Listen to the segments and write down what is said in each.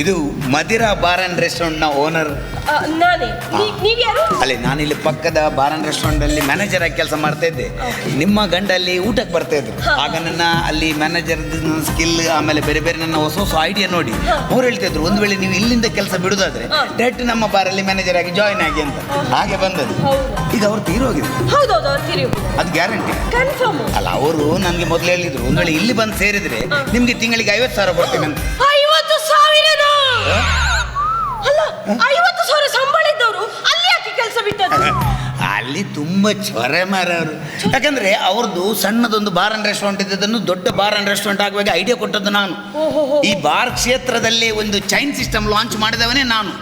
ಇದು Madira bar and ರೆಸ್ಟೋರೆಂಟ್ನ owner ಅಲ್ಲಿ ನಾನು ಇಲ್ಲಿ ನಾನಿಲ್ಲಿ ಪಕ್ಕದ ಬಾರ್ ಅಂಡ್ ರೆಸ್ಟೋರೆಂಟ್ ಅಲ್ಲಿ ಮ್ಯಾನೇಜರ್ ಆಗಿ ಕೆಲಸ ಮಾಡ್ತಾ ಇದ್ದೆ. ನಿಮ್ಮ ಗಂಡ ಅಲ್ಲಿ ಊಟಕ್ಕೆ ಬರ್ತಾ ಇದ್ರು. ಆಗ ನನ್ನ ಅಲ್ಲಿ ಮ್ಯಾನೇಜರ್ ಸ್ಕಿಲ್ ಆಮೇಲೆ ಬೇರೆ ಬೇರೆ ನನ್ನ ಹೊಸ ಹೊಸ ಐಡಿಯಾ ನೋಡಿ ಅವ್ರು ಹೇಳ್ತಾ ಇದ್ರು ಒಂದು ವೇಳೆ ನೀವು ಇಲ್ಲಿಂದ ಕೆಲಸ ಬಿಡುದಾದ್ರೆ ಡೈರೆಕ್ಟ್ ನಮ್ಮ ಬಾರಲ್ಲಿ ಮ್ಯಾನೇಜರ್ ಆಗಿ ಜಾಯಿನ್ ಆಗಿ ಅಂತ. ಹಾಗೆ ಬಂದದ್ದು. ಈಗ ಅವ್ರು ತೀರೋಗಿದೆ ಹೋಗಿದ್ರು. ಅವ್ರು ತಿರುಗಿ ಅದು ಗ್ಯಾರಂಟಿ ಅಲ್ಲ ಅವರು ನನಗೆ ಮೊದಲು ಹೇಳಿದ್ರು ಒಂದು ವೇಳೆ ಇಲ್ಲಿ ಬಂದು ಸೇರಿದ್ರೆ ನಿಮಗೆ ತಿಂಗಳಿಗೆ ಐವತ್ತು ಸಾವಿರ ಕೊಡ್ತೀನಿ ಅಂತ ಐವತ್ತು ಸಾವಿರನಾ ಅಲ್ಲ ಐವತ್ತು ಸಾವಿರ ಸಂಬಳ ಇದ್ದವರು ಅಲ್ಲಿ ಯಾಕೆ ಕೆಲಸ ಬಿಟ್ಟದ್ದು? ಅಲ್ಲಿ ತುಂಬಾ ಚೊರೆ ಮಾರವರು ಯಾಕಂದ್ರೆ ಅವ್ರದ್ದು ಸಣ್ಣದೊಂದು ಬಾರ್ ಅಂಡ್ ರೆಸ್ಟೋರೆಂಟ್ ಇದ್ದದನ್ನು ದೊಡ್ಡ ಬಾರ್ ಅಂಡ್ ರೆಸ್ಟೋರೆಂಟ್ ಆಗುವಾಗ ಐಡಿಯಾ ಕೊಟ್ಟದ್ದು ನಾನು. ಈ ಬಾರ್ ಕ್ಷೇತ್ರದಲ್ಲಿ ಒಂದು ಚೈನ್ ಸಿಸ್ಟಮ್ ಲಾಂಚ್ ಮಾಡಿದವನೇ ನಾನು.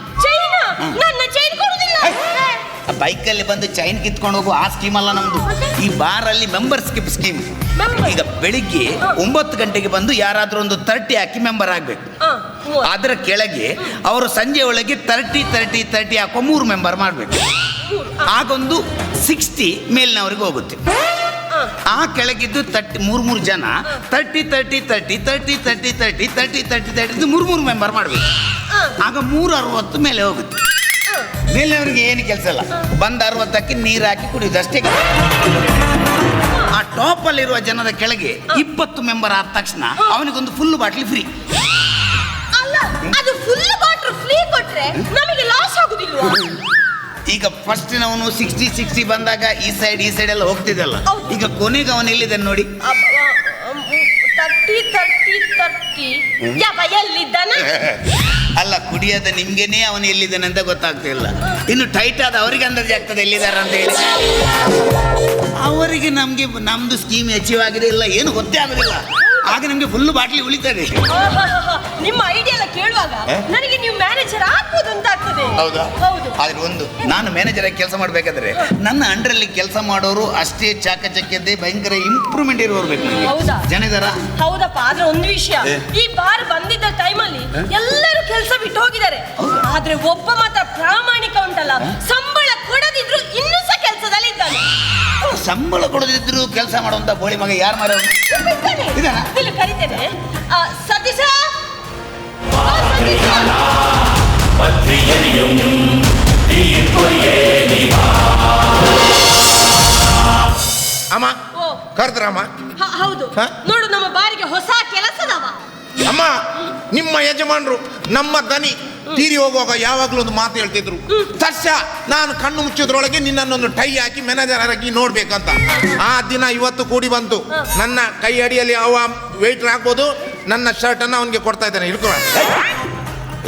ಬೈಕಲ್ಲಿ ಬಂದು ಚೈನ್ ಕಿತ್ಕೊಂಡು ಹೋಗುವ ಆ ಸ್ಕೀಮ್ ಅಲ್ಲ ನಮ್ದು. ಈ ಬಾರ್ ಅಲ್ಲಿ ಮೆಂಬರ್ಶಿಪ್ ಸ್ಕೀಮ್. ಈಗ ಬೆಳಿಗ್ಗೆ ಒಂಬತ್ತು ಗಂಟೆಗೆ ಬಂದು ಯಾರಾದರೂ ಒಂದು ತರ್ಟಿ ಹಾಕಿ ಮೆಂಬರ್ ಆಗಬೇಕು. ಅದರ ಕೆಳಗೆ ಅವರು ಸಂಜೆ ಒಳಗೆ ತರ್ಟಿ ತರ್ಟಿ ತರ್ಟಿ ಹಾಕೋ ಮೂರು ಮೆಂಬರ್ ಮಾಡಬೇಕು. ಆಗೊಂದು ಸಿಕ್ಸ್ಟಿ ಮೇಲಿನವರಿಗೆ ಹೋಗುತ್ತೆ. ಆ. ಕೆಳಗಿದ್ದು ತರ್ಟಿ ಮೂರು ಮೂರು ಜನ thirty thirty thirty thirty thirty thirty thirty thirty thirty ಮೂರು ಮೂರು ಮೆಂಬರ್ ಮಾಡಬೇಕು. ಆಗ ಮೂರು ಅರವತ್ತು ಮೇಲೆ ಹೋಗುತ್ತೆ. ಮೇಲಿನವ್ರಿಗೆ ಏನು ಕೆಲಸ ಇಲ್ಲ. ಬಂದ ಅರವತ್ತಕ್ಕೆ ನೀರು ಹಾಕಿ ಕುಡಿಯೋದು ಅಷ್ಟೇ. ಟಾಪ್ ಅಲ್ಲಿರುವ ಜನರ ಕೆಳಗೆ ಇಪ್ಪತ್ತು ಮೆಂಬರ್ ಆದ ತಕ್ಷಣ ಅವನಿಗೊಂದು ಫುಲ್ ಬಾಟ್ಲಿ ಫ್ರೀ ಅಲ್ಲ ಅದು ಫುಲ್ ಬಾಟ್ಲ್ ಫ್ರೀ ಕೊಟ್ರೆ ನಮಗೆ ಲಾಸ್ ಆಗುದಿಲ್ವಾ? ಈಗ ಫಸ್ಟಿನವನು ಸಿಕ್ಸ್ಟಿ ಸಿಕ್ಸ್ಟಿ ಬಂದಾಗ ಈ ಸೈಡ್ ಈ ಸೈಡ್ ಎಲ್ಲ ಹೋಗ್ತಿದ್ದಲ್ಲ ಈಗ ಕೊನೆಗೆ ಅವನು ಎಲ್ಲಿದ್ದಾನೆ ನೋಡಿ ತರ್ಟಿ ತರ್ಟಿ ತರ್ಟಿ ಯಪ್ಪ ಎಲ್ಲಿದ್ದಾನ? ಅಲ್ಲ, ಕುಡಿಯದ ನಿಮ್ಗೆನೇ ಅವನು ಎಲ್ಲಿದ್ದಾನೆ ಅಂತ ಗೊತ್ತಾಗ್ತಿಲ್ಲ ಇನ್ನು ಟೈಟ್ ಆದ ಅವರಿಗೆ ಅಂದಾಜು ಆಗ್ತದೆ ಎಲ್ಲಿದ್ದಾರೆ ಅಂತ ಹೇಳಿ. ಅವರಿಗೆ ನಮ್ಗೆ, ನಮ್ದು ಸ್ಕೀಮ್ ಅಚೀವ್ ಆಗಿದೆ ಇಲ್ಲ, ಏನು ಗೊತ್ತೇ ಆಗೋದಿಲ್ಲ. ಆಗ ನಮ್ಗೆ ಫುಲ್ ಬಾಟ್ಲಿ ಉಳಿತದೆ. ನಿಮ್ಮ ಐಡಿಯಾ ಎಲ್ಲ ಕೇಳುವಾಗ ನನಗೆ ನೀವು ಮ್ಯಾನೇಜರ್ ಆಗ್ಬೋದು ಅಂತ ಆಗ್ತದೆ. ಹೌದಾ? ಹೌದು. ಆದ್ರೆ ಒಂದು ನಾನು ಮ್ಯಾನೇಜರ್ ಆಗಿ ಕೆಲಸ ಮಾಡ್ಬೇಕಾದ್ರೆ ನನ್ನ ಅಂಡರಲ್ಲಿ ಕೆಲಸ ಮಾಡೋರು ಅಷ್ಟೇ ಚಾಕಚಕ್ಯತೆ ಭಯಂಕರ ಇಂಪ್ರೂವ್ಮೆಂಟ್ ಇರೋರು ಬೇಕು ನನಗೆ. ಹೌದಾ? ಜನ ಇದಾರಾ ಹೌದಪ್ಪ ಆದ್ರೆ ಒಂದು ವಿಷಯ. ಏ? ಈ ಬಾರ್ ಬಂದಿದ್ದ ಟೈಮಲ್ಲಿ ಎಲ್ಲರೂ ಕೆಲಸ ಬಿಟ್ಟು ಹೋಗಿದ್ದಾರೆ. ಆದ್ರೆ ಒಬ್ಬ ಮಾತ್ರ ಪ್ರಾಮಾಣಿಕ ಉಂಟಲ್ಲ ಸಂಬಳ ಕೊಡದಿದ್ರು ಇನ್ನೂ ಸಹ ಕೆಲಸದಲ್ಲಿ ಇದ್ದಾನೆ ಸಂಬಳ ಕೊಡದಿದ್ರು ಕೆಲಸ ಮಾಡುವಂತ ಬೋಳಿ ಮಗ ಯಾರು? ಇಲ್ಲಿ ಕರಿತೇನೆ. ಆ, ಸತೀಶ? ಆ, ಸತೀಶ. ಅಮ್ಮ ಓ. ಕರೆದ್ರಮ್ಮ ಹ- ಹೌದು. ಹ? ನೋಡು ನಮ್ಮ ಬಾರಿಗೆ ಹೊಸ ಕೆಲಸದವ. ಅಮ್ಮ ನಿಮ್ಮ ಯಜಮಾನರು ನಮ್ಮ ದನಿ ತೀರಿ ಹೋಗುವಾಗ ಯಾವಾಗಲೂ ಒಂದು ಮಾತು ಹೇಳ್ತಿದ್ರು ತರ್ಷ ನಾನು ಕಣ್ಣು ಮುಚ್ಚಿದ್ರೊಳಗೆ ನಿನ್ನನ್ನೊಂದು ಟೈ ಹಾಕಿ ಮ್ಯಾನೇಜರ್ ಆಗಿ ನೋಡ್ಬೇಕಂತ. ಆ ದಿನ ಇವತ್ತು ಕೂಡಿ ಬಂತು. ನನ್ನ ಕೈ ಅಡಿಯಲ್ಲಿ ಅವ ವೆಯ್ಟ್ ಹಾಕ್ಬೋದು ನನ್ನ ಶರ್ಟ್ ಅನ್ನ ಅವನಿಗೆ ಕೊಡ್ತಾ ಇದ್ದಾನೆ. ಹಿಡ್ಕೊ.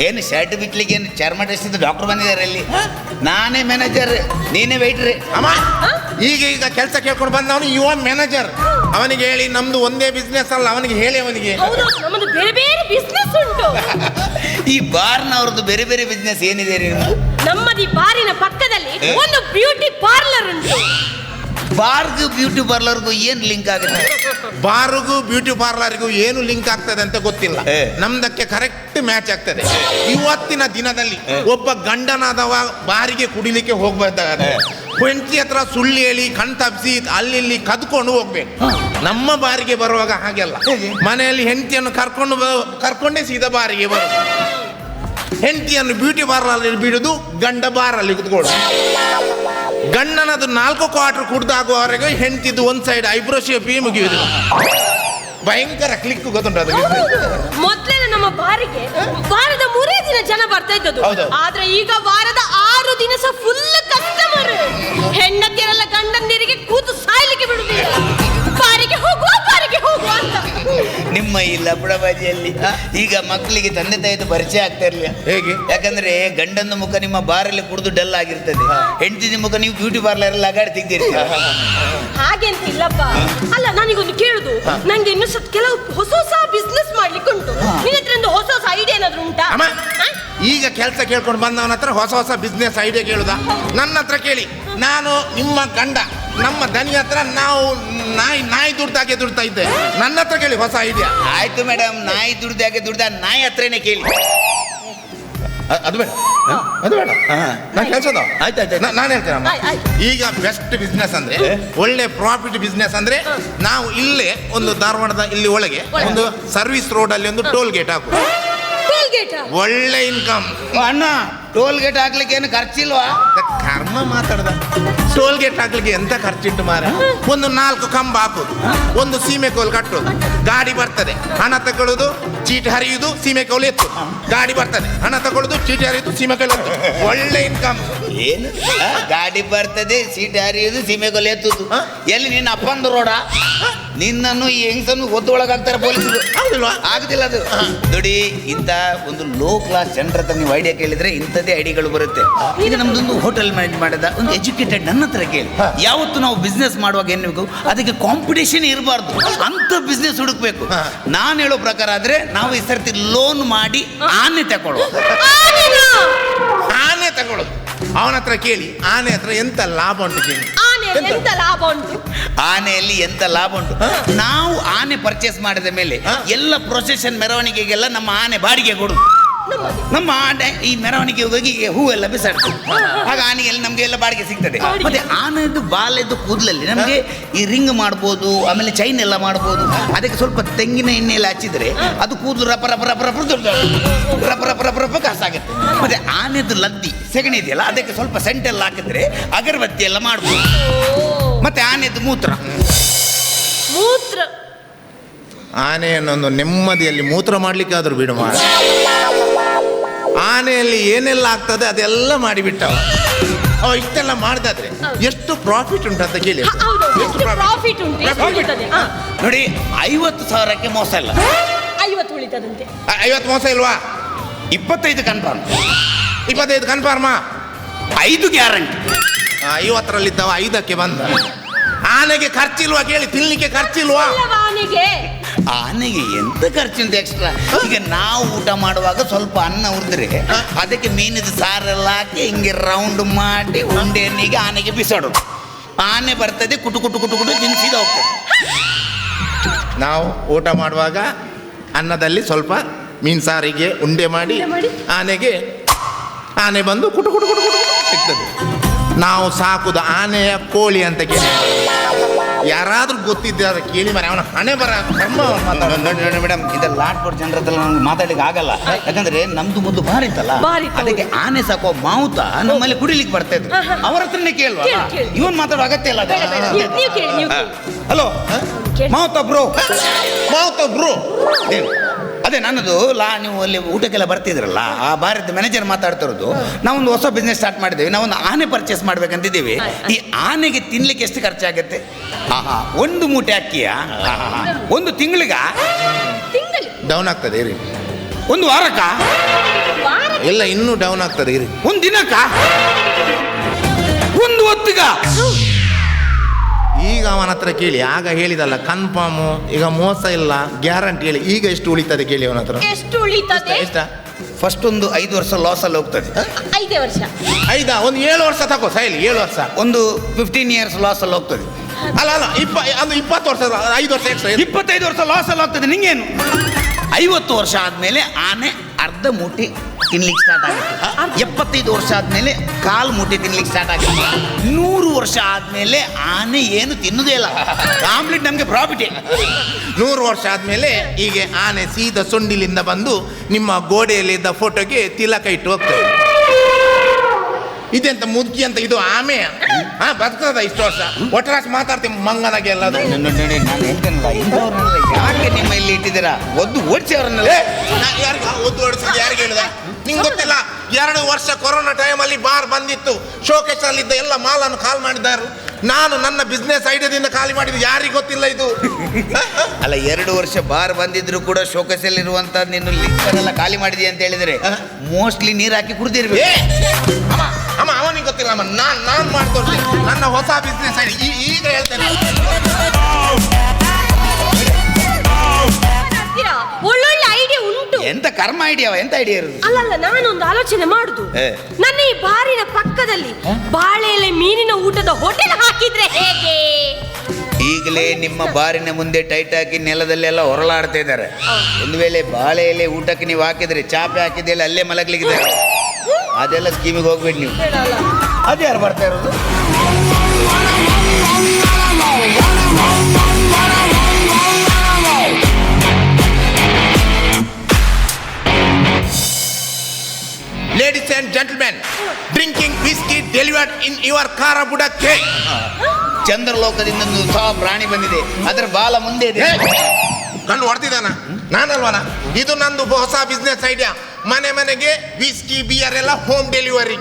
ಏನು ಶರ್ಟ್ ಬಿಟ್ಲಿಕ್ಕೆ ಏನು ಚರ್ಮ ಟೆಸ್ಟ್ ಡಾಕ್ಟರ್ ಬಂದಿದ್ದಾರೆ ಅಲ್ಲಿ ನಾನೇ ಮ್ಯಾನೇಜರ್ ನೀನೇ ವೆಯ್ಟ್ರಿ ಅಮ್ಮ ಈಗ ಈಗ ಕೆಲಸ ಕೇಳ್ಕೊಂಡು ಬಂದವನು ಯುವ ಮ್ಯಾನೇಜರ್ ಅವನಿಗೆ ಹೇಳಿ ನಮ್ದು ಒಂದೇ ಬಿಸ್ನೆಸ್ ಅಲ್ಲ. ಅವನಿಗೆ ಹೇಳಿ ಅವನಿಗೆ. ಬೇರೆ ಬೇರೆ ಬಿಸ್ನೆಸ್ ಉಂಟು. ಈ ಬಾರ್ನವ್ರದ್ದು ಬೇರೆ ಬೇರೆ ಬಿಸ್ನೆಸ್ ಏನಿದೆ ರೀ ನಿಮ್ದು? ನಮ್ಮದು ಈ ಬಾರಿನ ಪಕ್ಕದಲ್ಲಿ ಒಂದು ಬ್ಯೂಟಿ ಪಾರ್ಲರ್ ಉಂಟು. ಬಾರ್ಗೂ ಬ್ಯೂಟಿ ಪಾರ್ಲರ್ಗೂ ಏನು ಲಿಂಕ್ ಆಗುತ್ತೆ? ಬಾರಿಗೂ ಬ್ಯೂಟಿ ಪಾರ್ಲರ್ಗೂ ಏನು ಲಿಂಕ್ ಆಗ್ತದೆ ಅಂತ ಗೊತ್ತಿಲ್ಲ. ಏ. ನಮ್ದಕ್ಕೆ ಕರೆಕ್ಟ್ ಮ್ಯಾಚ್ ಆಗ್ತದೆ. ಇವತ್ತಿನ ದಿನದಲ್ಲಿ ಒಬ್ಬ ಗಂಡನಾದವ ಬಾರಿಗೆ ಕುಡಿಲಿಕ್ಕೆ ಹೋಗ್ಬೇಕಾದ್ರೆ ಹೆಂಡತಿ ಹತ್ರ ಸುಳ್ಳು ಹೇಳಿ ಕಣ್ ತಪ್ಪಿಸಿ ಅಲ್ಲಿ ಇಲ್ಲಿ ಕದ್ಕೊಂಡು ಹೋಗ್ಬೇಕು. ನಮ್ಮ ಬಾರಿಗೆ ಬರುವಾಗ ಹಾಗೆಲ್ಲ ಮನೆಯಲ್ಲಿ ಹೆಂಡತಿಯನ್ನು ಕರ್ಕೊಂಡು ಬ- ಕರ್ಕೊಂಡೇ ಸೀದಾ ಬಾರಿಗೆ ಬರೋದು. ಹೆಂಡತಿಯನ್ನು ಬ್ಯೂಟಿ ಪಾರ್ಲರ್ ಬಿಡುದು ಗಂಡ ಬಾರಲ್ಲಿ ಕುತ್ಕೊಳ್ಳೋದು. ಗಂಡನದು ನಾಲ್ಕು ಕ್ವಾರ್ಟರ್ ಕುಡ್ದಾಗುವವರೆಗೆ ಹೆಂಡತಿದ್ದು ಒಂದ್ ಸೈಡ್ ಐಬ್ರೋ ಶೇಪಿ ಮುಗಿಯುವುದು. ಭಯಂಕರ ಕ್ಲಿಕ್ ಗೊತ್ತುಂಟು ಅದು? ಮೊದ್ಲೆಲ್ಲ ನಮ್ಮ ಬಾರಿಗೆ ವಾರದ ಮೂರೇ ದಿನ ಜನ ಬರ್ತಾ ಇದ್ದದ್ದು. ಆದ್ರೆ ಈಗ ವಾರದ ಆರು ದಿನ ಸಹ ಫುಲ್ ಕಸ್ಟಮರ್ ಹೆಂಡತಿಯರೆಲ್ಲ ಗಂಡಂದಿರಿಗೆ ಕೂತು ಸಾಯ್ಲಿಕ್ಕೆ ಬಿಡುದಿಲ್ಲ. ಬಾರಿಗೆ ಹೋಗುವ ನಿಮ್ಮ ಈ ಲಪಡ ಬಾಜಿಯಲ್ಲಿ ಈಗ ಮಕ್ಕಳಿಗೆ ತಂದೆ ತಾಯಿದು ಪರಿಚಯ ಆಗ್ತಾ ಇರಲಿಲ್ಲ ಹೇಗೆ? ಯಾಕಂದ್ರೆ ಗಂಡನ ಮುಖ ನಿಮ್ಮ ಬಾರಲ್ಲಿ ಕುಡಿದು ಡಲ್ ಆಗಿರ್ತದೆ. ಹೆಂಡತಿ ಮುಖ ನೀವು ಬ್ಯೂಟಿ ಪಾರ್ಲರ್ ಎಲ್ಲ ಅಗಾಡಿ ತೆಗ್ದಿರ್ತೀರ? ಇಲ್ಲಪ್ಪ. ಅಲ್ಲ ನನಗೊಂದು ಕೇಳುದು. ನಂಗೆ ಇನ್ನು ಸ್ವಲ್ಪ ಕೆಲವು ಹೊಸ ಹೊಸ ಬಿಸ್ನೆಸ್ ಮಾಡ್ಲಿಕ್ಕೆ ಉಂಟು. ನಿನ್ನ ಹತ್ರ ಒಂದು ಹೊಸ ಹೊಸ ಐಡಿಯಾ ಏನಾದ್ರು ಉಂಟಾ? ಅಮ್ಮ ಈಗ ಕೆಲಸ ಕೇಳ್ಕೊಂಡು ಬಂದವನ ಹತ್ರ ಹೊಸ ಹೊಸ ಬಿಸ್ನೆಸ್ ಐಡಿಯಾ ಕೇಳುದ? ನನ್ನ ಹತ್ರ ಕೇಳಿ. ನಾನು ನಿಮ್ಮ ಗಂಡ. ನಮ್ಮ ದನಿ ಹತ್ರ ನಾವು ನಾಯಿ ನಾಯಿ ದುಡ್ದಾಗೆ ದುಡ್ತಾ ಇದ್ದೆ. ನನ್ನ ಹತ್ರ ಕೇಳಿ ಹೊಸ ಐಡಿಯಾ ಆಯ್ತು ಮೇಡಮ್ ನಾಯಿ ದುಡ್ದಾಗೆ ದುಡ್ದ ನಾಯಿ ಹತ್ರನೆ ಕೇಳಿ. ಅದು ಬೇಡ. ಹ? ಅದು ಬೇಡ. ನಾನು ಕೆಲಸದ. ಆಯ್ತು, ಆಯ್ತು. ನಾನು ಹೇಳ್ತೇನೆ. ಈಗ ಬೆಸ್ಟ್ ಬಿಸ್ನೆಸ್ ಅಂದ್ರೆ ಒಳ್ಳೆ ಪ್ರಾಫಿಟ್ ಬಿಸ್ನೆಸ್ ಅಂದ್ರೆ ನಾವು ಇಲ್ಲೇ ಒಂದು ಧಾರವಾಡದ ಇಲ್ಲಿ ಒಳಗೆ ಒಳಗೆ. ಒಂದು ಸರ್ವಿಸ್ ರೋಡ್ ಅಲ್ಲಿ ಒಂದು ಟೋಲ್ ಗೇಟ್ ಹಾಕು. ಟೋಲ್ ಗೇಟ್ ಒಳ್ಳೆ ಇನ್ಕಮ್. ಅಣ್ಣ ಟೋಲ್ ಗೇಟ್ ಹಾಕ್ಲಿಕ್ಕೆ ಏನು ಖರ್ಚಿಲ್ವಾ? ಕರ್ಮ ಮಾತಾಡ್ದ. ಟೋಲ್ ಗೇಟ್ ಹಾಕ್ಲಿಕ್ಕೆ ಎಂತ ಖರ್ಚಿಟ್ಟು ಮಾರ ಒಂದು ನಾಲ್ಕು ಕಂಬ ಹಾಕೋದು. ಒಂದು ಸೀಮೆ ಕೋಲ್ ಕಟ್ಟೋದು. ಗಾಡಿ ಬರ್ತದೆ. ಹಣ ತಗೊಳ್ಳೋದು ಚೀಟಿ ಹರಿಯುದು ಸೀಮೆ ಕೋಲ್ ಎತ್ತು ಗಾಡಿ ಬರ್ತದೆ. ಹಣ ತಗೊಳ್ಳೋದು ಚೀಟಿ ಹರಿಯುದು ಸೀಮೆ ಕೋಲ್ ಎತ್ತು ಒಳ್ಳೆ ಇನ್ಕಮ್. ಏನು? ಗಾಡಿ ಬರ್ತದೆ ಸೀಟ್ ಹರಿಯುದು ಸೀಮೆ ಕೋಲ್ ಎತ್ತುದು. ಹ? ಎಲ್ಲಿ ನಿನ್ನ ಅಪ್ಪಂದು ರೋಡ? ನಿನ್ನನ್ನು ಈ ಹೆಂಗಸನ್ನು ಒದ್ದು ಒಳಗಾಗ್ತಾರೆ ಪೊಲೀಸರು ಆಗುದಿಲ್ಲ ಅದು. ನೋಡಿ ಇಂಥ ಒಂದು ಲೋ ಕ್ಲಾಸ್ ಜನರ ಹತ್ರ ನೀವು ಐಡಿಯಾ ಕೇಳಿದ್ರೆ ಇಂಥದ್ದೇ ಐಡಿಯಾಗಳು ಬರುತ್ತೆ. ಈಗ ನಮ್ದೊಂದು ಹೋಟೆಲ್ ಮ್ಯಾನೇಜ್ ಮಾಡಿದ ಒಂದು ಎಜುಕೇಟೆಡ್ ನನ್ನ ಹತ್ರ ಕೇಳಿ. ಯಾವತ್ತು ನಾವು ಬಿಸ್ನೆಸ್ ಮಾಡುವಾಗ ಏನು ಬೇಕು? ಅದಕ್ಕೆ ಕಾಂಪಿಟೇಷನ್ ಇರಬಾರ್ದು. ಅಂತ ಬಿಸ್ನೆಸ್ ಹುಡುಕ್ಬೇಕು. ನಾನು ಹೇಳೋ ಪ್ರಕಾರ ಆದ್ರೆ ನಾವು ಈ ಸರ್ತಿ ಲೋನ್ ಮಾಡಿ ಆನೆ ತಗೊಳ್ಳೋದು? ಆನೆ ತಗೊಳ್ಳೋದು. ಅವನ ಹತ್ರ ಕೇಳಿ. ಆನೆ ಹತ್ರ ಎಂತ ಲಾಭ ಉಂಟು ಕೇಳಿ. ಎಂತ? ಲಾಭ ಉಂಟು? ಆನೆಯಲ್ಲಿ ಎಂತ ಲಾಭ ಉಂಟು? ನಾವು ಆನೆ ಪರ್ಚೇಸ್ ಮಾಡಿದ ಮೇಲೆ ಎಲ್ಲ ಪ್ರೊಸೆಷನ್ ಮೆರವಣಿಗೆಗೆಲ್ಲ ನಮ್ಮ ಆನೆ ಬಾಡಿಗೆ ಕೊಡು ನಮ್ಮ ಆನೆ ಈ ಮೆರವಣಿಗೆ ಹೋಗಿ ಹೂವೆಲ್ಲ ಬಿಸಾಡ್ತದೆ. ಆಗ ಆನೆಗೆಲ್ಲ ನಮ್ಗೆ ಎಲ್ಲ ಬಾಡಿಗೆ ಸಿಗ್ತದೆ. ಮತ್ತೆ ಆನೆದು ಬಾಲೆದ್ದು ಕೂದಲಲ್ಲಿ ನಮಗೆ ಈ ರಿಂಗ್ ಮಾಡ್ಬೋದು ಆಮೇಲೆ ಚೈನ್ ಎಲ್ಲ ಮಾಡ್ಬೋದು. ಅದಕ್ಕೆ ಸ್ವಲ್ಪ ತೆಂಗಿನ ಎಣ್ಣೆ ಎಲ್ಲ ಹಚ್ಚಿದ್ರೆ ಅದು ಕೂದಲು ರಪ ರಪ ರಪ ರಪ ದೊಡ್ಡ ರಪ ರಪ ರಪ ರಪ ಕಾಸಾಗುತ್ತೆ ಮತ್ತೆ ಆನೆದ್ದು ಲದ್ದಿ ಸೆಗಣಿ ಇದೆಯಲ್ಲ ಅದಕ್ಕೆ ಸ್ವಲ್ಪ ಸೆಂಟ್ ಎಲ್ಲ ಹಾಕಿದ್ರೆ ಅಗರಬತ್ತಿ ಎಲ್ಲ ಮಾಡ್ಬೋದು. ಮತ್ತೆ ಆನೆದು ಮೂತ್ರ. ಮೂತ್ರ. ಆನೆಯನ್ನೊಂದು ನೆಮ್ಮದಿಯಲ್ಲಿ ಮೂತ್ರ ಮಾಡ್ಲಿಕ್ಕೆ ಆದ್ರೂ ಬಿಡು ಮಾಡ ಆನೆಯಲ್ಲಿ ಏನೆಲ್ಲ ಆಗ್ತದೆ ಅದೆಲ್ಲ ಮಾಡಿಬಿಟ್ಟ ಅವ ಇಷ್ಟೆಲ್ಲ ಮಾಡ್ದಾದ್ರೆ ಎಷ್ಟು ಪ್ರಾಫಿಟ್ ಉಂಟಂತ ಕೇಳಿ. ಹ, ಹೌದು. ಎಷ್ಟು ಪ್ರಾಫಿಟ್ ಉಂಟು ಅಂತ. ಉಳಿತದೆ? ಹ, ನೋಡಿ ಐವತ್ತು ಸಾವಿರಕ್ಕೆ ಮೋಸ ಇಲ್ಲ. ಐವತ್ತು ಉಳಿತದಂತೆ. ಐ- ಐವತ್ತು ಮೋಸ ಇಲ್ವಾ? ಇಪ್ಪತ್ತೈದು ಕನ್ಫರ್ಮ್ ಇಪ್ಪತ್ತೈದು ಕನ್ಫರ್ಮಾ ಐದು ಗ್ಯಾರಂಟಿ ಐವತ್ತರಲ್ಲಿದ್ದವ ಐದಕ್ಕೆ ಬಂದ. ಆನೆಗೆ ಖರ್ಚಿಲ್ವಾ ಕೇಳಿ ತಿನ್ಲಿಕ್ಕೆ ಖರ್ಚಿಲ್ವಾ? ಆನೆಗೆ? ಆನೆಗೆ ಎಂತ ಖರ್ಚುಂಟು ಎಕ್ಸ್ಟ್ರಾ ಈಗ ನಾವು ಊಟ ಮಾಡುವಾಗ ಸ್ವಲ್ಪ ಅನ್ನ ಉರಿದ್ರೆ ಅದಕ್ಕೆ ಮೀನಿದ ಸಾರೆಲ್ಲ ಹಾಕಿ ಹಿಂಗೆ ರೌಂಡ್ ಮಾಡಿ ಉಂಡೆ ಎಣ್ಣೆಗೆ ಆನೆಗೆ ಬಿಸಾಡೋದು. ಆನೆ ಬರ್ತದೆ ಕುಟು ಕುಟು ಕುಟು ಕುಟು ತಿನ್ಸಿದ ಹೋಗ್ತದೆ. ನಾವು ಊಟ ಮಾಡುವಾಗ ಅನ್ನದಲ್ಲಿ ಸ್ವಲ್ಪ ಮೀನ್ ಸಾರಿಗೆ ಉಂಡೆ ಮಾಡಿ. ಆನೆಗೆ ಆನೆ ಬಂದು ಕುಟು ಕುಟು ಕುಟು ಕುಟು ಕುಟು ಸಿಗ್ತದೆ. ನಾವು ಸಾಕುದು ಆನೆಯ ಕೋಳಿ ಅಂತ ಕೇಳಿ. ಯಾರಾದ್ರೂ ಗೊತ್ತಿದ್ದಾರೆ ಕೇಳಿ ಮರೆ ಅವನ ಹಣೆ ಬರ. ನೋಡಿ ನೋಡಿ ಮೇಡಮ್ ಇದೆಲ್ಲ ಲಾಟ್ಪುರ್ ಜನರ ಹತ್ರ ನಮ್ಗೆ ಮಾತಾಡ್ಲಿಕ್ಕೆ ಆಗಲ್ಲ. ಯಾಕಂದ್ರೆ ನಮ್ದು ಮುದ್ದು ಬಾರಿ ಇತ್ತಲ್ಲ ಭಾರಿ ಅದಕ್ಕೆ ಆನೆ ಸಾಕೋ ಮಾವುತ ನಮ್ಮಲ್ಲಿ ಕುಡಿಲಿಕ್ಕೆ ಬರ್ತಾ ಇದ್ರು. ಅವರ ಹತ್ರನೇ ಕೇಳುವ. ಕೇಳಿ, ಕೇಳಿ. ಇವನ್ ಮಾತಾಡೋ ಅಗತ್ಯ ಇಲ್ಲ. ಹಲೋ. ಮಾವುತ ಬ್ರೋ. ಮಾವುತ ಬ್ರೋ. ಅದೇ ನನ್ನದು ಲಾ ನೀವು ಅಲ್ಲಿ ಊಟಕ್ಕೆಲ್ಲ ಬರ್ತಿದ್ರಲ್ಲ ಆ ಭಾರತ ಮ್ಯಾನೇಜರ್ ಮಾತಾಡ್ತಿರೋದು ನಾವೊಂದು ಹೊಸ ಬಿಸ್ನೆಸ್ ಸ್ಟಾರ್ಟ್ ಮಾಡಿದ್ದೇವೆ ನಾವೊಂದು ಆನೆ ಪರ್ಚೇಸ್ ಮಾಡ್ಬೇಕಂತಿದ್ದೀವಿ. ಈ ಆನೆಗೆ ತಿನ್ಲಿಕ್ಕೆ ಎಷ್ಟು ಖರ್ಚಾಗುತ್ತೆ? ಆಹಾ ಒಂದು ಮೂಟೆ ಅಕ್ಕಿಯ? ಒಂದು ತಿಂಗಳಿಗ? ತಿಂಗಳು. ಡೌನ್ ಆಗ್ತದೆ ಇರಿ. ಒಂದು ವಾರಕ್ಕ? ವಾರ ಎಲ್ಲ ಇನ್ನೂ ಡೌನ್ ಆಗ್ತದೆ ಇರಿ. ಒಂದು ದಿನಕ್ಕ? ಒಂದು ಹೊತ್ತಿಗ? ಅವನ ಹತ್ರ ಕೇಳಿ ಆಗ ಹೇಳಿದಲ್ಲ ಕನ್ಫರ್ಮ್ ಈಗ ಮೋಸ ಇಲ್ಲ ಗ್ಯಾರಂಟಿ ಹೇಳಿ ಈಗ ಎಷ್ಟು ಉಳಿತದೆ ಕೇಳಿ ಅವನ ಹತ್ರ? ಎಷ್ಟು ಉಳಿತದೆ? ಎಷ್ಟ ಫಸ್ಟ್ ಒಂದು ಐದು ವರ್ಷ ಲಾಸ್ ಅಲ್ಲಿ ಹೋಗ್ತದೆ. ಐದೇ ವರ್ಷ. ಐದಾ ಒಂದು ಏಳು ವರ್ಷ ತಗೋ ಸೈಲಿ ಏಳು ವರ್ಷ. ಒಂದು ಫಿಫ್ಟೀನ್ ಇಯರ್ಸ್ ಲಾಸ್ ಅಲ್ಲಿ ಹೋಗ್ತದೆ. ಅಲ್ಲ ಅಲ್ಲ ಇಪ್ಪ ಅದು ಇಪ್ಪತ್ತು ವರ್ಷ ಐದು ವರ್ಷ ಎಕ್ಸ್ಟ್ರಾ ಇಪ್ಪತ್ತೈದು ವರ್ಷ ಲಾಸ್ ಅಲ್ಲಿ ಹೋಗ್ತದೆ ನಿಂಗೇನು? ಐವತ್ತು ವರ್ಷ ಆದಮೇಲೆ ಆನೆ ಅರ್ಧ ಮೂಟೆ ತಿನ್ಲಿಕ್ಕೆ ಸ್ಟಾರ್ಟ್ ಆಗುತ್ತೆ. ಎಪ್ಪತ್ತೈದು ವರ್ಷ ಆದ್ಮೇಲೆ ಕಾಲು ಮೂಟೆ ತಿನ್ಲಿಕ್ಕೆ ಸ್ಟಾರ್ಟ್ ಆಗುತ್ತೆ. ನೂರು ವರ್ಷ ಆದ್ಮೇಲೆ ಆನೆ ಏನು ತಿನ್ನುದೇ ಇಲ್ಲ. ಕಾಂಪ್ಲೀಟ್ ನಮಗೆ ಪ್ರಾಫಿಟ್ ನೂರು ವರ್ಷ ಆದ್ಮೇಲೆ ಹೀಗೆ ಆನೆ ಸೀದಾ ಸೊಂಡಿಲಿಂದ ಬಂದು ನಿಮ್ಮ ಗೋಡೆಯಲ್ಲಿದ್ದ ಫೋಟೋಗೆ ತಿಲಕ ಇಟ್ಟು ಹೋಗ್ತದೆ. ಇದೆಂತ ಮುದುಕಿ ಅಂತ ಇದು ಆಮೆ? ಹಾ ಬದುಕದ ಇಷ್ಟು ವರ್ಷ. ಒಟ್ಟರಾಶ್ ಮಾತಾಡ್ತೀನಿ ಮಂಗನಾಗೆ ಎಲ್ಲ ಅದು. ನಾನು ಹೇಳ್ತೇನಲ್ಲ ಇಂಥವ್ರನ್ನೆಲ್ಲ ಯಾಕೆ ನಿಮ್ಮ ಇಲ್ಲಿ ಇಟ್ಟಿದ್ದೀರಾ? ಒದ್ದು ಓಡಿಸಿ ಅವ್ರನ್ನೆಲ್ಲ. ಯಾರಿಗೆ ಒದ್ದು ಹೊಡ್ಸಿದ್ದು ಯಾರಿಗೆ ಹೇಳಿದ? ನಿಂಗೆ ಗೊತ್ತಿಲ್ಲ? ಎರಡು ವರ್ಷ ಕೊರೋನಾ ಟೈಮಲ್ಲಿ ಬಾರ್ ಬಂದಿತ್ತು. ಶೋಕೇಶ್ ಅಲ್ಲಿದ್ದ ಎಲ್ಲ ಮಾಲನ್ನು ಕಾಲ್ ಮಾಡಿದ್ದಾರೆ. ನಾನು ನನ್ನ ಬಿಸ್ನೆಸ್ ಐಡಿಯಾದಿಂದ ಖಾಲಿ ಮಾಡಿದ್ದು ಯಾರಿಗೆ ಗೊತ್ತಿಲ್ಲ ಇದು? ಅಲ್ಲ ಎರಡು ವರ್ಷ ಬಾರ್ ಬಂದಿದ್ರು ಕೂಡ ಶೋಕಸಲ್ಲಿರುವಂತ ನೀನು ಲಿಕ್ಕರ್ ಎಲ್ಲ ಖಾಲಿ ಮಾಡಿದಿ ಅಂತ ಹೇಳಿದ್ರೆ? ಮೋಸ್ಟ್ಲಿ ನೀರು ಹಾಕಿ ಕುಡಿದಿರ್ಬೇಕು. ಅಮ್ಮ ಅಮ್ಮ ಅವನಿಗೆ ಗೊತ್ತಿಲ್ಲ ಅಮ್ಮ. ನಾನ್ ನಾನು ಮಾಡ್ತೋರ್ತೀನಿ ನನ್ನ ಹೊಸ ಬಿಸ್ನೆಸ್ ಐಡಿ ಈಗ ಹೇಳ್ತೇನೆ. ಎಂತ ಕರ್ಮ ಐಡಿಯಾ ಎಂತ ಐಡಿಯಾ ಇರುದು? ಅಲ್ಲಲ್ಲ ನಾನೊಂದು ಆಲೋಚನೆ ಮಾಡುದು. ಏ. ನನ್ನ ಈ ಬಾರಿನ ಪಕ್ಕದಲ್ಲಿ ಬಾಳೆ ಎಲೆ ಮೀನಿನ ಊಟದ ಹೋಟೆಲ್ ಹಾಕಿದ್ರೆ ಹೇಗೆ? ಈಗಲೇ ನಿಮ್ಮ ಬಾರಿನ ಮುಂದೆ ಟೈಟ್ ಹಾಕಿ ನೆಲದಲ್ಲೆಲ್ಲ ಹೊರಳಾಡ್ತಾ ಇದ್ದಾರೆ. ಒಂದು ವೇಳೆ ಬಾಳೆ ಎಲೆ ಊಟಕ್ಕೆ ನೀವು ಹಾಕಿದ್ರೆ ಚಾಪೆ ಹಾಕಿದ್ದೆಲ್ಲ ಅಲ್ಲೇ ಮಲಗ್ಲಿಕ್ಕಿದ್ದಾರೆ ಅದೆಲ್ಲ ಸ್ಕೀಮಿಗೆ ಹೋಗ್ಬೇಡಿ ನೀವು. ಅದ್ಯಾರು ಬರ್ತಾ ಇರೋದು? ಇನ್ ಯುವರ್ ಕಾರ ಬುಡಕ್ಕೆ ಚಂದ್ರಲೋಕದಿಂದ ಒಂದು ಸಹ ಪ್ರಾಣಿ ಬಂದಿದೆ. ಅದರ ಬಾಲ ಮುಂದೆ ಇದೆ. ಕಣ್ಣು ಹೊಡ್ತಿದ್ದಾನ ನಾನಲ್ವನ? ಇದು ನಂದು ಹೊಸ ಬಿಸ್ನೆಸ್ ಐಡಿಯಾ ಮನೆ ಮನೆಗೆ ವಿಸ್ಕಿ ಬಿಯರ್ ಎಲ್ಲ ಹೋಮ್ ಡೆಲಿವರಿ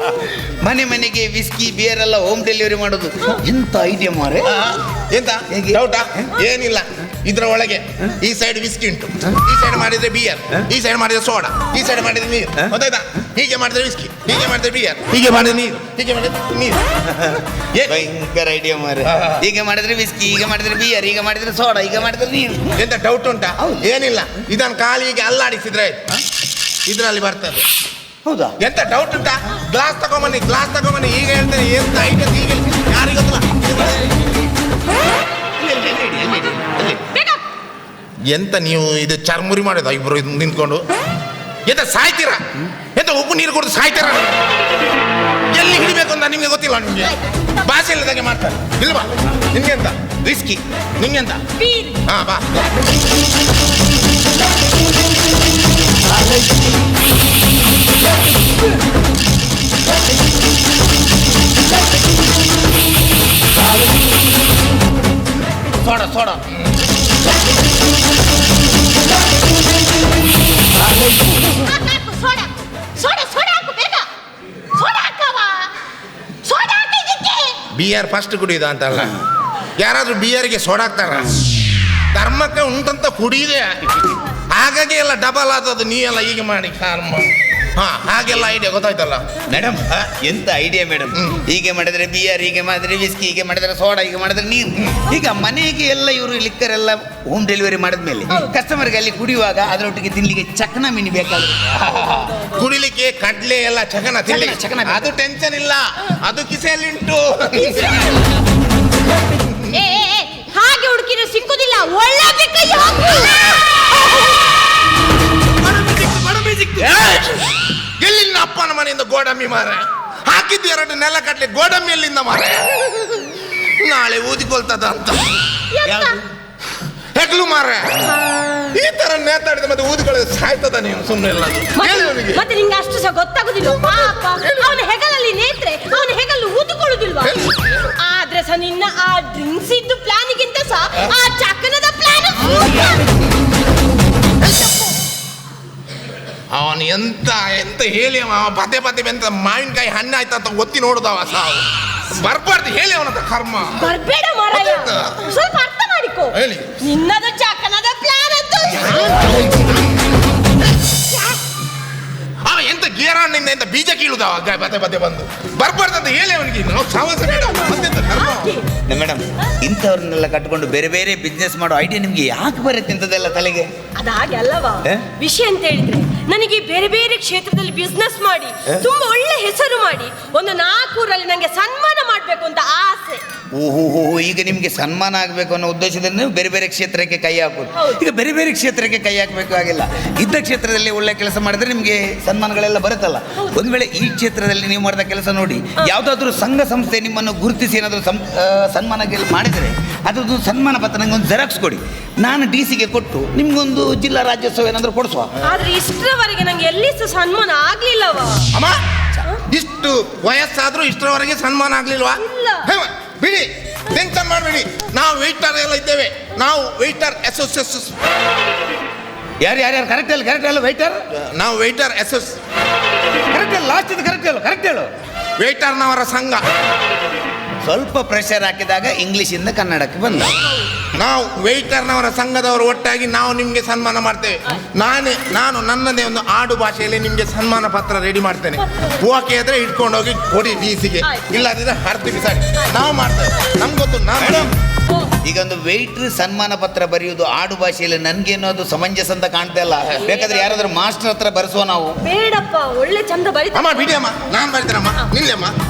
ಮನೆ ಮನೆಗೆ ವಿಸ್ಕಿ ಬಿಯರ್ ಎಲ್ಲ ಹೋಮ್ ಡೆಲಿವರಿ ಮಾಡೋದು. ಎಂತ ಐಡಿಯಾ ಮಾರೆ? ಎಂತ? ಡೌಟಾ ಏನಿಲ್ಲ. ಇದರ ಒಳಗೆ ಈ ಸೈಡ್ ವಿಸ್ಕಿ ಉಂಟು. ಈ ಸೈಡ್ ಮಾಡಿದ್ರೆ ಬಿಯರ್ ಈ ಸೈಡ್ ಮಾಡಿದ್ರೆ ಸೋಡಾ ಈ ಸೈಡ್ ಮಾಡಿದ್ರೆ ನೀರು. ಗೊತ್ತಾಯ್ತಾ? ಹೀಗೆ ಮಾಡಿದ್ರೆ ವಿಸ್ಕಿ ಹೀಗೆ ಮಾಡಿದ್ರೆ ಬಿಯರ್ ಹೀಗೆ ಮಾಡಿದ್ರೆ ನೀರು. ಹೀಗೆ ಮಾಡಿದ್ರೆ ನೀರು. ಏ- ಭಯಂಕರ ಐಡಿಯಾ ಮಾರೆ. ಹೀಗೆ ಮಾಡಿದ್ರೆ ವಿಸ್ಕಿ ಈಗ ಮಾಡಿದ್ರೆ ಬಿಯರ್ ಈಗ ಮಾಡಿದ್ರೆ ಸೋಡಾ ಈಗ ಮಾಡಿದ್ರೆ ನೀರು. ಎಂತ ಡೌಟ್ ಉಂಟಾ? ಹೌದು. ಏನಿಲ್ಲ. ಇದನ್ನು ಕಾಲಿಗೆ ಅಲ್ಲಾಡಿಸಿದ್ರೆ ಆಯ್ತು ಇದ್ರಲ್ಲಿ ಬರ್ತದೆ. ಹೌದಾ? ಎಂತ ಡೌಟ್ ಉಂಟಾ? ಗ್ಲಾಸ್ ತಗೊಂಬನ್ನಿ ಗ್ಲಾಸ್ ತಗೊಂಬನ್ನಿ. ಈಗ ಹೇಳ್ತೇನೆ ಎಂತ ಐಡಿಯಾ ಈಗ ಯಾರಿಗೆ ಎಂತ ನೀವು ಇದು ಚರ್ಮುರಿ ಮಾಡೋದು ಇಬ್ರು ಇದು ನಿಂತ್ಕೊಂಡು? ಎಂತ ಸಾಯ್ತೀರಾ? ಎಂತ ಉಪ್ಪು ನೀರು ಕುಡಿದು ಸಾಯ್ತೀರಾ ನೀವು? ಎಲ್ಲಿ ಹಿಡಿಬೇಕು ಅಂತ ನಿಮ್ಗೆ ಗೊತ್ತಿಲ್ಲ ನಿಮ್ಗೆ. ಭಾಷೆ ಇಲ್ಲದಾಗೆ ಮಾಡ್ತಾರೆ. ಇಲ್ವಾ ನಿಮ್ಗೆ ಎಂತ? ವಿಸ್ಕಿ ನಿಮ್ಗೆ ಎಂತ? ಬೀರ್ ಹಾ ಬಾ. Soda soda. ಹಾಕು, ಹಾಕು, ಸೋಡಾ. ಸೋಡಾ ಸೋಡಾ ಹಾಕು ಸೋಡಾ ಹಾಕವ ಸೋಡಾ ಬಿಯರ್ ಫಸ್ಟ್ ಕುಡಿಯೋದು ಅಂತಲ್ಲ. ಯಾರಾದ್ರೂ ಬಿಯರ್ಗೆ ಸೋಡಾಕ್ತಾರ ಧರ್ಮಕ್ಕೆ ಉಂಟಂತ ಕುಡಿಯಿದೆ ಹಾಗಾಗಿ ಎಲ್ಲ ಡಬಲ್ ಆದದ್ದು ನೀ ಎಲ್ಲ ಹೀಗೆ ಮಾಡಿ ಕರ್ಮ ಹಾ ಹಾಗೆಲ್ಲ ಐಡಿಯಾ ಗೊತ್ತಾಯ್ತಲ್ಲ? ಮೇಡಮ್ ಎಂತ ಐಡಿಯಾ ಮೇಡಮ್. ಹೀಗೆ ಮಾಡಿದ್ರೆ ಬಿಯರ್ ಹೀಗೆ ಮಾಡಿದ್ರೆ ವಿಸ್ಕಿ ಹೀಗೆ ಮಾಡಿದ್ರೆ ಸೋಡಾ ಹೀಗೆ ಮಾಡಿದ್ರೆ ನೀರು. ಈಗ ಮನೆಗೆ ಎಲ್ಲ ಇವರು ಲಿಕ್ಕರ್ ಎಲ್ಲ ಹೋಮ್ ಡೆಲಿವರಿ ಮಾಡಿದ್ಮೇಲೆ ಕಸ್ಟಮರ್ಗೆ ಅಲ್ಲಿ ಕುಡಿಯುವಾಗ ಅದರೊಟ್ಟಿಗೆ ತಿನ್ಲಿಕ್ಕೆ ಚಕನ ಮೀನು ಬೇಕಾದ್ರೆ ಕುಡಿಲಿಕ್ಕೆ ಕಡ್ಲೆ ಎಲ್ಲ ಚಕನ ತಿನ್ಲಿಕ್ಕೆ. ಚಕನ, ಅದು ಟೆನ್ಷನ್ ಇಲ್ಲ. ಅದು ಕಿಸೆಯಲ್ಲಿಂಟು. ಉಂಟು ಹಾಗೆ ಹುಡುಕಿದ್ರೆ ಸಿಕ್ಕುದಿಲ್ಲ. ಒಳ್ಳೆ ಕೈ ಹಾಕು. ಎಲ್ಲಿಂದ ಅಪ್ಪನ ಮನೆಯಿಂದ ಗೋಡಂಬಿ ಮಾರ ಹಾಕಿದ್ದು ಎರಡು ನೆಲ ಕಟ್ಲಿ ಗೋಡಂಬಿ ಎಲ್ಲಿಂದ ಮಾರ ನಾಳೆ ಊದಿಕೊಳ್ತದ ಅಂತ? ಹೆಗ್ಲು ಮಾರ ಈ ತರ ನೇತಾಡಿದ ಮತ್ತೆ ಊದಿಕೊಳ್ಳ ಸಾಯ್ತದ ನೀವು ಸುಮ್ಮನೆ ಎಲ್ಲ ಮತ್ತೆ- ನಿಂಗೆ ಅಷ್ಟು ಸಹ ಗೊತ್ತಾಗುದಿಲ್ಲ. ಅವನ ಹೆಗಲಲ್ಲಿ ನೇತ್ರೆ ಅವನ ಹೆಗಲು ಊದಿಕೊಳ್ಳುದಿಲ್ವಾ? ಆದ್ರೆ ಸಹ ನಿನ್ನ ಆ ಡ್ರಿಂಕ್ಸ್ ಇದ್ದು ಪ್ಲಾನಿಗಿಂತ ಸಹ ಆ ಚಕ್ಕನದ ಪ್ಲಾನ್ ಅವನು ಎಂತ ಎಂತ ಹೇಳಿ ಅವ ಅವ ಪದೇ ಪದೇ ಎಂತ ಮಾವಿನಕಾಯಿ ಹಣ್ಣು ಆಯ್ತಾ ಅಂತ ಒತ್ತಿ ನೋಡುದವ ಸಾವು. ಬರ್ಬಾರ್ದು ಹೇಳಿ ಅವನಂತ ಕರ್ಮ. ಬರ್ಬೇಡ ಮಾರಾಯ? ಸ್ವಲ್ಪ ಅರ್ಥ ಮಾಡಿಕೋ. ಹೇಳಿ. ನಿನ್ನದು ಚಕ್ಕನದ ಪ್ಲಾನ್ ಅಂತ. ಅವ ಎಂತ ಗೇರಾಣಿಂದ ಎಂತ ಬೀಜ ಕೀಳುದವ ಪದೇ ಪದೇ ಬಂದು. ಬರ್ಬಾರ್ದು ಅಂತ ಹೇಳಿ ಅವನಿಗೆ. ನಾವು ಸಾವಸ ಬೇಡ ಮತ್ತೆಂತ ಕರ್ಮ? ಮೇಡಮ್ ಇಂಥವ್ರನ್ನೆಲ್ಲ ಕಟ್ಕೊಂಡು ಬೇರೆ ಬೇರೆ ಬಿಸ್ನೆಸ್ ಮಾಡೋ ಐಡಿಯಾ ನಿಮ್ಗೆ ಯಾಕೆ ಬರುತ್ತೆ ಇಂಥದ್ದೆಲ್ಲ ತಲೆಗೆ? ಅದಾಗೆ ಅಲ್ಲವಾ? ವಿಷಯ ಅಂತ ಹೇಳಿದ್ರೆ ನನಗೆ ಬೇರೆ ಬೇರೆ ಕ್ಷೇತ್ರದಲ್ಲಿ ಬಿಸ್ನೆಸ್ ಮಾಡಿ? ತುಂಬಾ ಒಳ್ಳೆ ಹೆಸರು ಮಾಡಿ ಒಂದು ನಾಲ್ಕೂರಲ್ಲಿ ನನಗೆ ಸನ್ಮಾನ ಮಾಡಬೇಕು ಅಂತ ಆಸೆ. ಓಹೋ ಈಗ ನಿಮಗೆ ಸನ್ಮಾನ ಆಗಬೇಕು ಅನ್ನೋ ಉದ್ದೇಶದಿಂದ ನೀವು ಬೇರೆ ಬೇರೆ ಕ್ಷೇತ್ರಕ್ಕೆ ಕೈ ಹಾಕೋದು. ಈಗ ಬೇರೆ ಬೇರೆ ಕ್ಷೇತ್ರಕ್ಕೆ ಕೈ ಹಾಕಬೇಕು ಆಗಿಲ್ಲ. ಇದ್ದ ಕ್ಷೇತ್ರದಲ್ಲಿ ಒಳ್ಳೆ ಕೆಲಸ ಮಾಡಿದ್ರೆ ನಿಮಗೆ ಸನ್ಮಾನಗಳೆಲ್ಲ ಬರುತ್ತಲ್ಲ. ಒಂದು ವೇಳೆ ಈ ಕ್ಷೇತ್ರದಲ್ಲಿ ನೀವು ಮಾಡಿದ ಕೆಲಸ ನೋಡಿ ಯಾವುದಾದ್ರೂ ಸಂಘ ಸಂಸ್ಥೆ ನಿಮ್ಮನ್ನು ಗುರುತಿಸಿ ಏನಾದರೂ ಸಂ ಸನ್ಮಾನ ಮಾಡಿದರೆ ಅದ್ರದ್ದು ಸನ್ಮಾನ ಪತ್ರ ನನಗೆ ಒಂದು ಜೆರಾಕ್ಸ್ ಕೊಡಿ. ನಾನು ಡಿ ಸಿಗೆ ಕೊಟ್ಟು ನಿಮ್ಗೊಂದು ಜಿಲ್ಲಾ ರಾಜ್ಯೋತ್ಸವ ಏನಾದರೂ ಕೊಡಿಸುವ. ಆದ್ರೆ ಇಷ್ಟರವರೆಗೆ ನಂಗೆ ಎಲ್ಲಿ ಸಹ ಸನ್ಮಾನ ಆಗ್ಲಿಲ್ಲವ? ಅಮ್ಮ ಇಷ್ಟು ವಯಸ್ಸಾದ್ರೂ ಇಷ್ಟರವರೆಗೆ ಸನ್ಮಾನ ಆಗ್ಲಿಲ್ವಾ? ಇಲ್ಲ. ಬಿಡಿ ಟೆನ್ಷನ್ ಮಾಡಬೇಡಿ. ನಾವು ವೆಯ್ಟರ್ ಎಲ್ಲ ಇದ್ದೇವೆ. ನಾವು ವೆಯ್ಟರ್ ಅಸೋಸಿಯೇಷನ್ ಯಾರು ಯಾರು ಯಾರು ಕರೆಕ್ಟ್ ಅಲ್ಲ ಕರೆಕ್ಟ್ ಅಲ್ಲ ವೈಟರ್ ನಾವು ವೆಯ್ಟರ್ ಅಸೋಸ್ ಕರೆಕ್ಟ್ ಹೇಳು ಲಾಸ್ಟ್ ಇದು ಕರೆಕ್ಟ್ ಹೇಳು ಕರೆಕ್ಟ್ ಹೇಳು. ವೇಟರ್ನವರ ಸಂಘ. ಸ್ವಲ್ಪ ಪ್ರೆಷರ್ ಹಾಕಿದಾಗ ಇಂಗ್ಲೀಷಿಂದ ಕನ್ನಡಕ್ಕೆ ಬಂದ. ನಾವು ವೆಯ್ಟರ್ನವರ ಸಂಘದವರು ಒಟ್ಟಾಗಿ ನಾವು ನಿಮಗೆ ಸನ್ಮಾನ ಮಾಡ್ತೇವೆ. ನಾನೇ ನಾನು ನನ್ನದೇ ಒಂದು ಆಡು ಭಾಷೆಯಲ್ಲಿ ನಿಮಗೆ ಸನ್ಮಾನ ಪತ್ರ ರೆಡಿ ಮಾಡ್ತೇನೆ. ಓಕೆ ಆದರೆ ಇಟ್ಕೊಂಡು ಹೋಗಿ ಕೊಡಿ ಡಿ ಸಿಗೆ ಹರ್ತೀವಿ ಬಿಸಾಡಿ ನಾವು ಮಾಡ್ತೇವೆ. ನಮ್ಗೊತ್ತು ನಾನು ಈಗ ಒಂದು ವೆಯ್ಟ್ರ್ ಸನ್ಮಾನ ಪತ್ರ ಬರೆಯುವುದು ಆಡು ಭಾಷೆಯಲ್ಲಿ ನನ್ಗೆ ಅದು ಸಮಂಜಸ ಅಂತ ಕಾಣ್ತಾ ಇಲ್ಲ. ಬೇಕಾದ್ರೆ ಯಾರಾದ್ರೂ ಮಾಸ್ಟರ್ ಹತ್ರ ಬರೆಸುವ ನಾವು. ಬೇಡಪ್ಪ ಒಳ್ಳೆ ಚಂದ ಬರೀತ ಅಮ್ಮ ಬಿಡಿ ಅಮ್ಮ ನಾನು ಬರ್ತೇನಮ್ಮ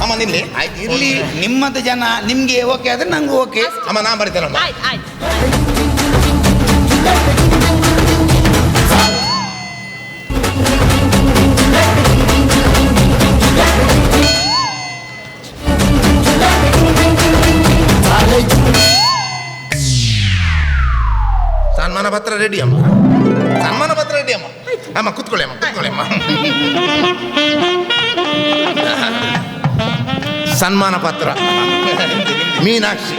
ಅಮ್ಮ. ನಿಲ್ಲಿ ಆಯ್ತು ಇರ್ಲಿ. ನಿಮ್ಮದು ಜನ ನಿಮ್ಗೆ ಓಕೆ ಆದ್ರೆ ನಂಗೂ ಓಕೆ ಅಮ್ಮ ನಾನು ಬರೀತಾರಮ್ಮ ಆಯ್ತು ಆಯ್ತು. ರೆಡಿ ಅಮ್ಮ. ಸನ್ಮಾನ ಪತ್ರ ರೆಡಿ ಅಮ್ಮ. ಅಮ್ಮ, ಕುತ್ಕೊಳ್ಳಿ ಅಮ್ಮ ಕುತ್ಕೊಳ್ಳಿ ಅಮ್ಮ. ಸನ್ಮಾನ ಪತ್ರ. ಮೀನಾಕ್ಷಿ.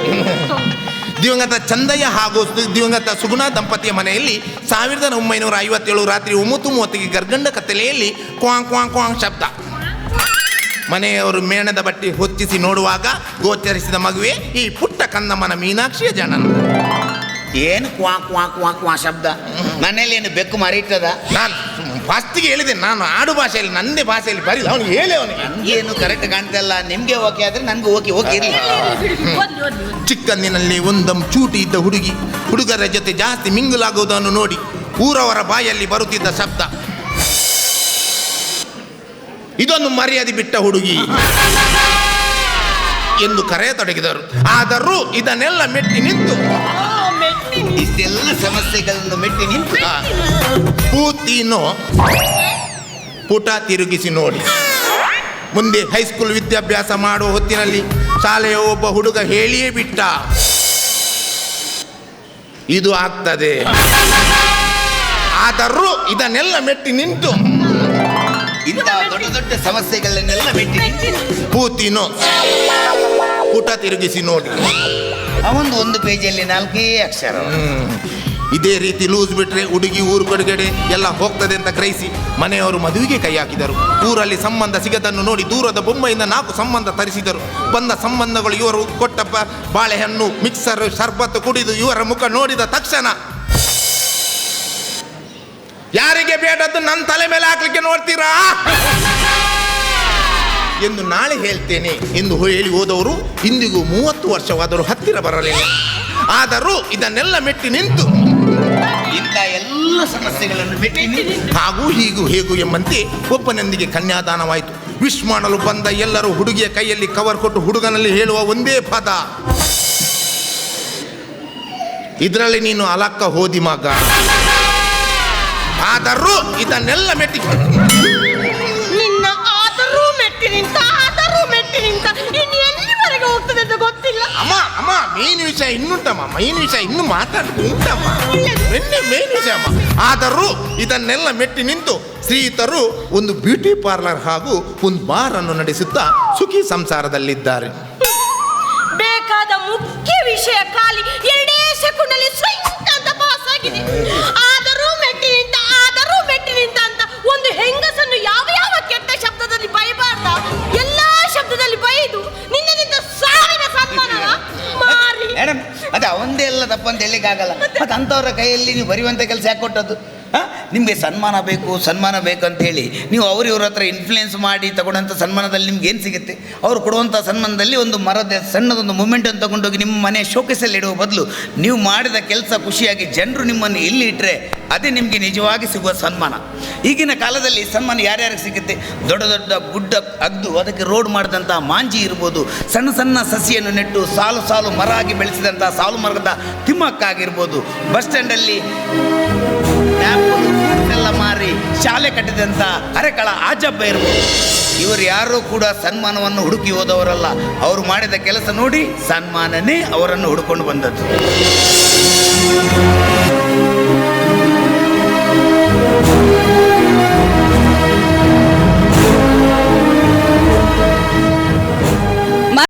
ದಿವಂಗತ ಚಂದಯ್ಯ ಹಾಗೂ ದಿವಂಗತ ಸುಗುಣ ದಂಪತಿಯ ಮನೆಯಲ್ಲಿ ಸಾವಿರದ ಒಂಬೈನೂರ ಐವತ್ತೇಳು ರಾತ್ರಿ ಒಂಬತ್ತು ಮೂವತ್ತಿಗೆ ಗರ್ಗಂಡ ಕತ್ತಲೆಯಲ್ಲಿ ಕ್ವಾಂಗ್ ಕ್ವಾಂಗ್ ಕ್ವಾಂಗ್ ಶಬ್ದ. ಮನೆಯವರು ಮೇಣದ ಬಟ್ಟೆ ಹೊತ್ತಿಸಿ ನೋಡುವಾಗ ಗೋಚರಿಸಿದ ಮಗುವೆ ಈ ಪುಟ್ಟ ಕಂದಮ್ಮನ ಮೀನಾಕ್ಷಿಯ ಜನನ. ಏನು ಕ್ವಾ ಕ್ವಾ ಕ್ವಾ ಕ್ವಾ ಶಬ್ದ? ಮನೇಲಿ ಏನು ಬೆಕ್ಕು ಮರಿಟ್ಟದ ನಾನು ಫಸ್ಟಿಗೆ ಹೇಳಿದೆ ನಾನು ಆಡು ಭಾಷೆಯಲ್ಲಿ ನನ್ನೇ ಭಾಷೆಯಲ್ಲಿ ಬರೀ ಅವನು ಹೇಳಿ ಅವನಿಗೆ. ಏನು ಕರೆಕ್ಟ್ ಕಾಣ್ತಲ್ಲ ನಿಮಗೆ ಓಕೆ ಆದರೆ ನನಗೆ ಓಕೆ ಓಕೆ ಇರಲಿ. ಚಿಕ್ಕಂದಿನಲ್ಲಿ ಒಂದಂ ಚೂಟಿ ಇದ್ದ ಹುಡುಗಿ ಹುಡುಗರ ಜೊತೆ ಜಾಸ್ತಿ ಮಿಂಗಲಾಗುವುದನ್ನು ನೋಡಿ ಊರವರ ಬಾಯಲ್ಲಿ ಬರುತ್ತಿದ್ದ ಶಬ್ದ. ಇದೊಂದು ಮರ್ಯಾದೆ ಬಿಟ್ಟ ಹುಡುಗಿ ಎಂದು ಕರೆಯತೊಡಗಿದರು ಆದರೂ ಇದನ್ನೆಲ್ಲ ಮೆಟ್ಟಿ ನಿಂತು. ಇಷ್ಟೆಲ್ಲ ಸಮಸ್ಯೆಗಳನ್ನು ಮೆಟ್ಟಿ ನಿಂತು ಪೂತಿನೋ, ಪುಟ ತಿರುಗಿಸಿ ನೋಡಿ. ಮುಂದೆ ಹೈಸ್ಕೂಲ್ ವಿದ್ಯಾಭ್ಯಾಸ ಮಾಡುವ ಹೊತ್ತಿನಲ್ಲಿ ಶಾಲೆಯ ಒಬ್ಬ ಹುಡುಗ ಹೇಳಿಯೇ ಬಿಟ್ಟ. ಇದು ಆಗ್ತದೆ. ಆದರೂ ಇದನ್ನೆಲ್ಲ ಮೆಟ್ಟಿ ನಿಂತು. ಇಂಥ ದೊಡ್ಡ ದೊಡ್ಡ ಸಮಸ್ಯೆಗಳನ್ನೆಲ್ಲ ಮೆಟ್ಟಿ ನಿಂತು. ಪೂತಿನೋ, ಪುಟ ತಿರುಗಿಸಿ ನೋಡಿ. ಅವೊಂದು ಒಂದು ಪೇಜಲ್ಲಿ ನಾಲ್ಕೇ ಅಕ್ಷರ. ಇದೇ ರೀತಿ ಲೂಸ್ ಬಿಟ್ರೆ ಹುಡುಗಿ ಊರು ಕಡೆಗಡೆ ಎಲ್ಲ ಹೋಗ್ತದೆ ಅಂತ ಗ್ರಹಿಸಿ ಮನೆಯವರು ಮದುವೆಗೆ ಕೈ ಹಾಕಿದರು. ಊರಲ್ಲಿ ಸಂಬಂಧ ಸಿಗದನ್ನು ನೋಡಿ ದೂರದ ಬೊಂಬೆಯಿಂದ ನಾಲ್ಕು ಸಂಬಂಧ ತರಿಸಿದರು. ಬಂದ ಸಂಬಂಧಗಳು ಇವರು ಕೊಟ್ಟ ಬಾಳೆಹಣ್ಣು ಮಿಕ್ಸರ್ ಶರ್ಬತ್ತು ಕುಡಿದು ಇವರ ಮುಖ ನೋಡಿದ ತಕ್ಷಣ ಯಾರಿಗೆ ಬೇಡದ್ದು ನನ್ನ ತಲೆ ಮೇಲೆ ಹಾಕ್ಲಿಕ್ಕೆ ನೋಡ್ತೀರಾ? ಎಂದು ನಾಳೆ ಹೇಳ್ತೇನೆ ಎಂದು ಹೇಳಿ ಹೋದವರು ಇಂದಿಗೂ ಮೂವತ್ತು ವರ್ಷವಾದರೂ ಹತ್ತಿರ ಬರಲಿಲ್ಲ. ಆದರೂ ಇದನ್ನೆಲ್ಲ ಮೆಟ್ಟಿ ನಿಂತು ಇಂಥ ಎಲ್ಲ ಸಮಸ್ಯೆಗಳನ್ನು ಮೆಟ್ಟಿ ನಿಂತು ಹಾಗೂ ಹೀಗೂ ಹೇಗೂ ಎಂಬಂತೆ ಒಬ್ಬನೊಂದಿಗೆ ಕನ್ಯಾದಾನವಾಯಿತು. ವಿಶ್ ಮಾಡಲು ಬಂದ ಎಲ್ಲರೂ ಹುಡುಗಿಯ ಕೈಯಲ್ಲಿ ಕವರ್ ಕೊಟ್ಟು ಹುಡುಗನಲ್ಲಿ ಹೇಳುವ ಒಂದೇ ಪದ. ಇದರಲ್ಲಿ ನೀನು ಅಲಕ್ಕ ಹೋದಿ ಮಗ. ಆದರೂ ಇದನ್ನೆಲ್ಲ ಮೆಟ್ಟಿ ಹೋಗ್ತದೆ ಅಂತ ಗೊತ್ತಿಲ್ಲ. ಅಮ್ಮ ಅಮ್ಮ ಮೇನ್ ವಿಷಯ ಇನ್ನುಂಟಮ್ಮ ಮೇನ್ ವಿಷಯ ಇನ್ನು ಮಾತಾಡ್ತು ಉಂಟಮ್ಮ. ಮೇನ್ ವಿಷಯ ಅಮ್ಮ. ಆದರೂ ಇದನ್ನೆಲ್ಲ ಮೆಟ್ಟಿ ನಿಂತು ಶ್ರೀತರು ಒಂದು ಬ್ಯೂಟಿ ಪಾರ್ಲರ್ ಹಾಗೂ ಒಂದು ಬಾರ್ ಅನ್ನು ನಡೆಸುತ್ತಾ ಸುಖಿ ಸಂಸಾರದಲ್ಲಿದ್ದಾರೆ. ಬೇಕಾದ ಮುಖ್ಯ ವಿಷಯ ಖಾಲಿ ಎಲ್ಲ ತಪ್ಪಂತ ಹೇಳಿಕ್ಕಾಗಲ್ಲ ಮತ್ತೆ ಅಂಥವ್ರ ಕೈಯಲ್ಲಿ ನೀವು ಬರೆಯುವಂಥ ಕೆಲಸ ಯಾಕೆ ಕೊಟ್ಟದ್ದು? ನಿಮಗೆ ಸನ್ಮಾನ ಬೇಕು ಸನ್ಮಾನ ಬೇಕು ಅಂತ ಹೇಳಿ ನೀವು ಅವರು ಇವ್ರ ಹತ್ರ ಇನ್ಫ್ಲುಯೆನ್ಸ್ ಮಾಡಿ ತಗೊಂಡಂಥ ಸನ್ಮಾನದಲ್ಲಿ ನಿಮ್ಗೆ ಏನು ಸಿಗುತ್ತೆ? ಅವರು ಕೊಡುವಂಥ ಸನ್ಮಾನದಲ್ಲಿ ಒಂದು ಮರದ ಸಣ್ಣದೊಂದು ಮೂಮೆಂಟನ್ನು ತಗೊಂಡೋಗಿ ನಿಮ್ಮ ಮನೆ ಶೋಕೇಸಲ್ಲಿ ಇಡುವ ಬದಲು ನೀವು ಮಾಡಿದ ಕೆಲಸ ಖುಷಿಯಾಗಿ ಜನರು ನಿಮ್ಮನ್ನು ಇಲ್ಲಿ ಇಟ್ಟರೆ ಅದೇ ನಿಮಗೆ ನಿಜವಾಗಿ ಸಿಗುವ ಸನ್ಮಾನ. ಈಗಿನ ಕಾಲದಲ್ಲಿ ಸನ್ಮಾನ ಯಾರ್ಯಾರಿಗೆ ಸಿಗುತ್ತೆ? ದೊಡ್ಡ ದೊಡ್ಡ ಗುಡ್ಡ ಅಗ್ದು, ಅದಕ್ಕೆ ರೋಡ್ ಮಾಡಿದಂಥ ಮಾಂಜಿ ಇರ್ಬೋದು, ಸಣ್ಣ ಸಣ್ಣ ಸಸಿಯನ್ನು ನೆಟ್ಟು ಸಾಲು ಸಾಲು ಮರ ಆಗಿ ಬೆಳೆಸಿದಂಥ ಸಾಲು ಮರದ ತಿಮ್ಮಕ್ಕಾಗಿರ್ಬೋದು. ಬಸ್ ಸ್ಟ್ಯಾಂಡಲ್ಲಿ ನ್ಯಾಪುಲು ಎಲ್ಲ ಮಾರಿ ಶಾಲೆ ಕಟ್ಟಿದಂಥ ಅರೆಕಳ ಆಜಬ್ಬ ಇರ್ಬೋದು. ಇವರು ಯಾರೂ ಕೂಡ ಸನ್ಮಾನವನ್ನು ಹುಡುಕಿ ಹೋದವರಲ್ಲ. ಅವರು ಮಾಡಿದ ಕೆಲಸ ನೋಡಿ ಸನ್ಮಾನನೇ ಅವರನ್ನು ಹುಡುಕೊಂಡು ಬಂದದ್ದು.